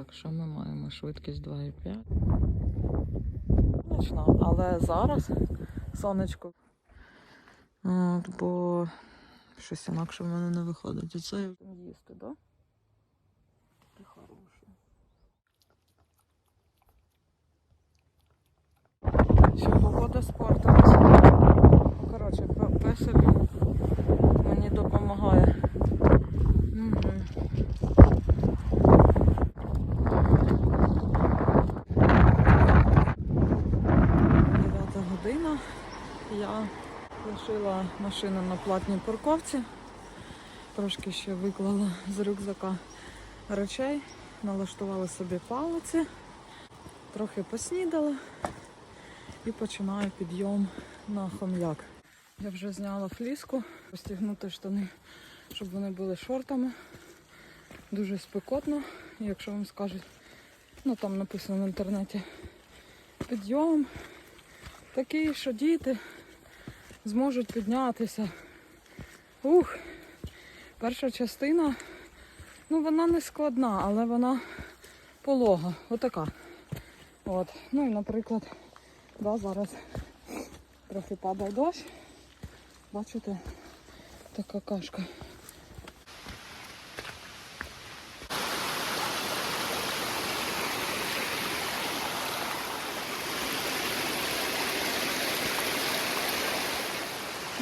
Так, що ми маємо? Швидкість 2,5. Нічна, але зараз сонечко. От, бо щось інакше в мене не виходить. Оце їсти, так? Да? Ти хороший. Що погода спортилась. Коротше, пе- песик мені допомагає. Угу. Лишила машину на платній парковці. Трошки ще виклала з рюкзака речей, налаштувала собі палиці, трохи поснідала і починаю підйом на хом'як. Я вже зняла фліску, постігнути штани, щоб вони були шортами. Дуже спекотно, якщо вам скажуть, ну там написано в інтернеті, підйом такий, що діти зможуть піднятися. Ух, перша частина, ну вона не складна, але вона полога, отака. От. Ну і, наприклад, да, зараз трохи падає дощ. Бачите, така кашка.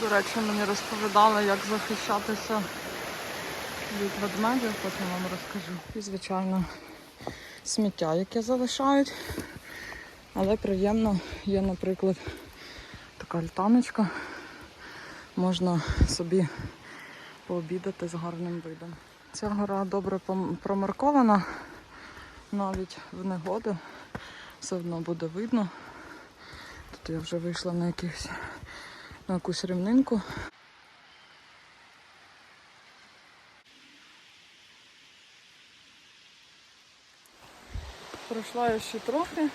До речі, мені розповідали, як захищатися від ведмедів, потім вам розкажу. І, звичайно, сміття, яке залишають. Але приємно є, наприклад, така альтаночка. Можна собі пообідати з гарним видом. Ця гора добре промаркована, навіть в негоди все одно буде видно. Тут я вже вийшла на якихось на якусь рівнинку. Пройшла я ще трохи.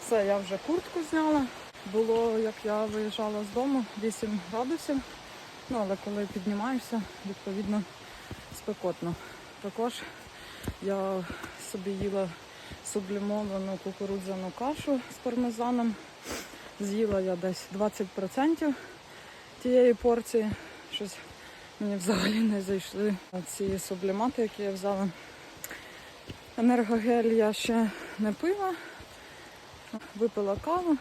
Все, я вже куртку зняла. Було, як я виїжджала з дому, 8 градусів. Ну, але коли піднімаєшся, відповідно спекотно. Також я собі їла сублімовану кукурудзяну кашу з пармезаном. З'їла я десь 20% тієї порції. Щось мені взагалі не зайшли ці сублімати, які я взяла. Енергогель я ще не пила. Випила каву,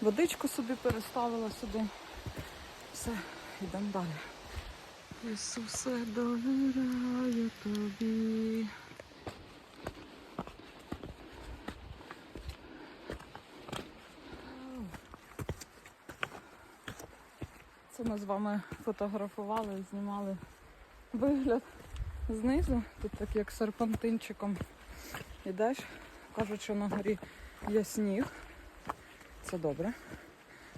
водичку собі переставила сюди. Все, йдемо далі. Ісусе, довіряю тобі. Це ми з вами фотографували знімали вигляд знизу. Тут так як серпантинчиком ідеш. Кажуть, що на горі є сніг. Це добре.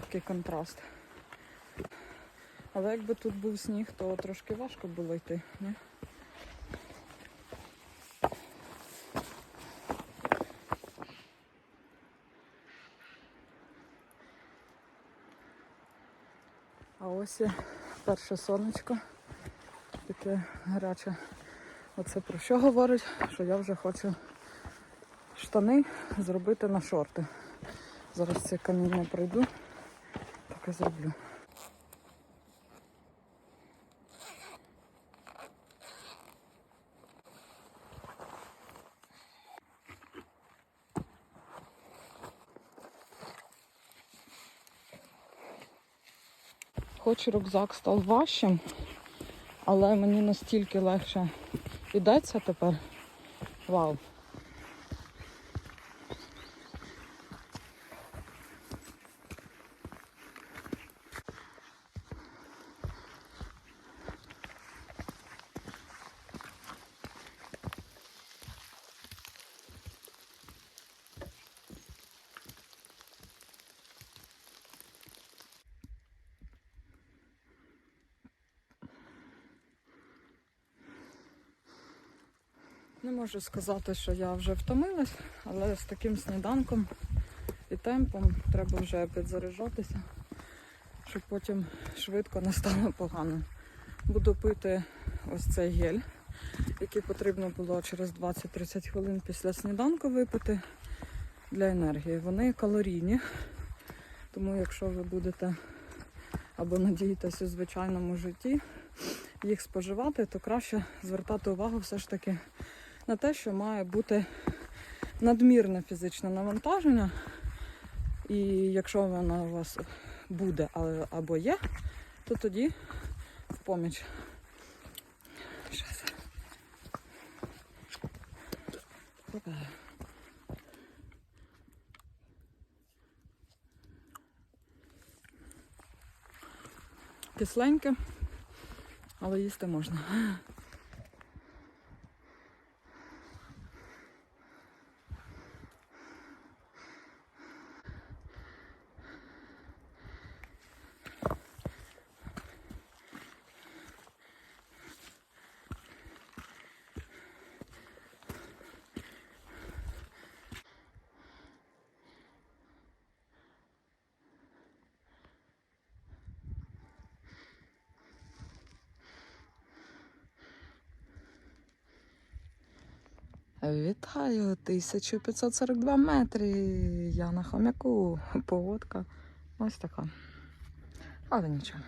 Такий контраст. Але якби тут був сніг, то трошки важко було йти. Ні? Ось перше сонечко. Таке гаряче. Оце про що говорить? Що я вже хочу штани зробити на шорти. Зараз це каміння пройду, так і зроблю. Хоч рюкзак став важчим, але мені настільки легше йдеться тепер. Вау. Не можу сказати, що я вже втомилась, але з таким сніданком і темпом треба вже підзаряджатися, щоб потім швидко не стало погано. Буду пити ось цей гель які потрібно було через 20-30 хвилин після сніданку випити для енергії. Вони калорійні, тому якщо ви будете або надієтесь у звичайному житті їх споживати, то краще звертати увагу все ж таки на те, що має бути надмірне фізичне навантаження. І якщо воно у вас буде або є, то тоді в поміч. Щас. Кисленьке, але їсти можна. Вітаю! 1542 метри. Я на хомяку. Погодка. Ось така. Але нічого.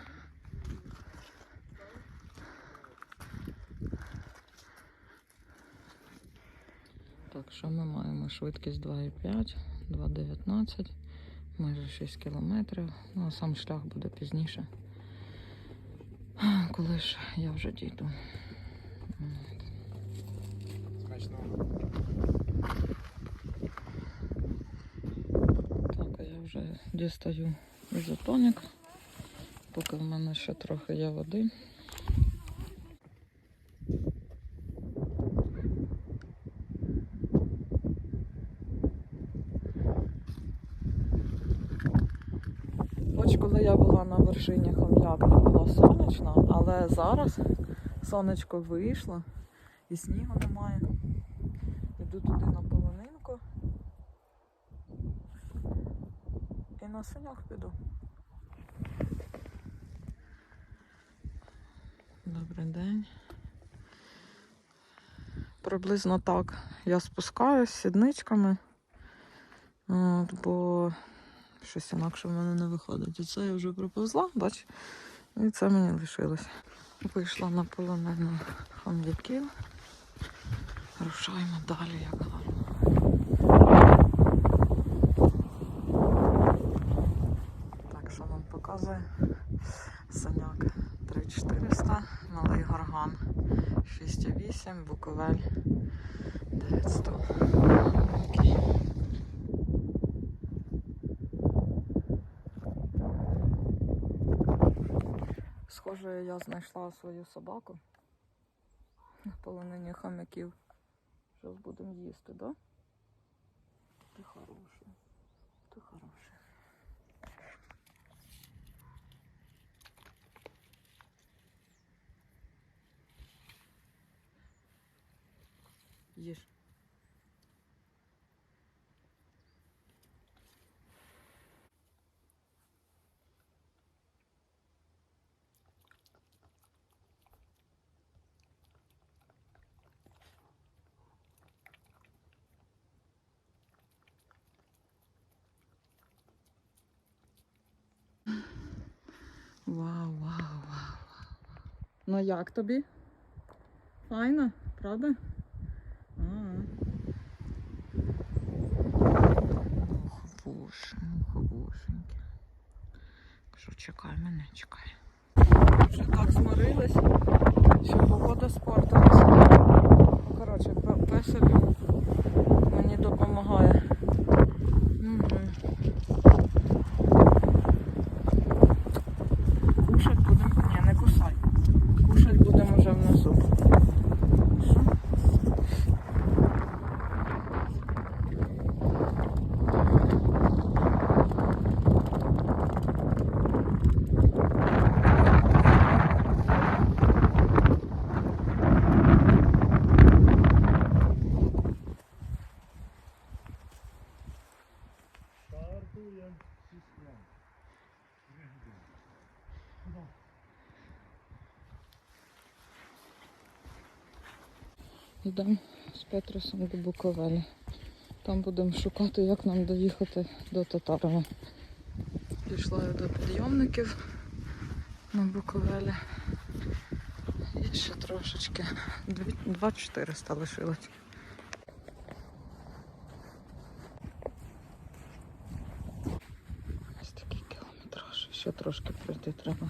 Так, що ми маємо? Швидкість 2,5, 2,19, майже 6 кілометрів. Ну, а сам шлях буде пізніше. Коли ж я вже дійду. От. Так, а я вже дістаю ізотонік, поки в мене ще трохи є води. Хоч коли я була на вершині Хом'яка, було сонячно, але зараз сонечко вийшло і снігу немає. Іду туди на І на синях піду. Добрий день. Приблизно так я спускаюсь сідничками, от, бо щось інакше в мене не виходить. Оце я вже приповзла, бач, і це мені лишилось. Вийшла на полонину хом'яків. Рушаємо далі, як гарно. Так, що нам показує? Саняк 3400, малий горган 6,8, буковель 900. Окей. Схоже, я знайшла свою собаку на полонині хомяків. Зараз будемо їсти, да? Ти хороший. Ти хороший. Їж. Вау, вау, вау. Ну як тобі? Файно, правда? Боженьки. Кажу, чекай мене, чекай. Вже так змирились, що погода спортилась. Коротше, пе- песик мені допомагає. Рятує сістря. Йдемо з Петросом до Буковелі. Там будемо шукати, як нам доїхати до Татарова. Пішла я до підйомників на Буковелі. І ще трошечки. 2400 лишилось. Трошки пройти треба.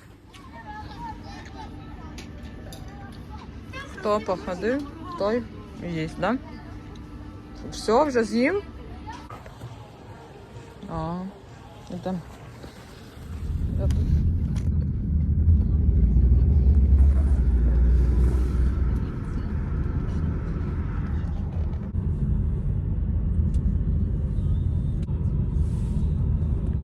Хто походив, той їсть, да? Все, вже з'їв? А, йдемо. Я тут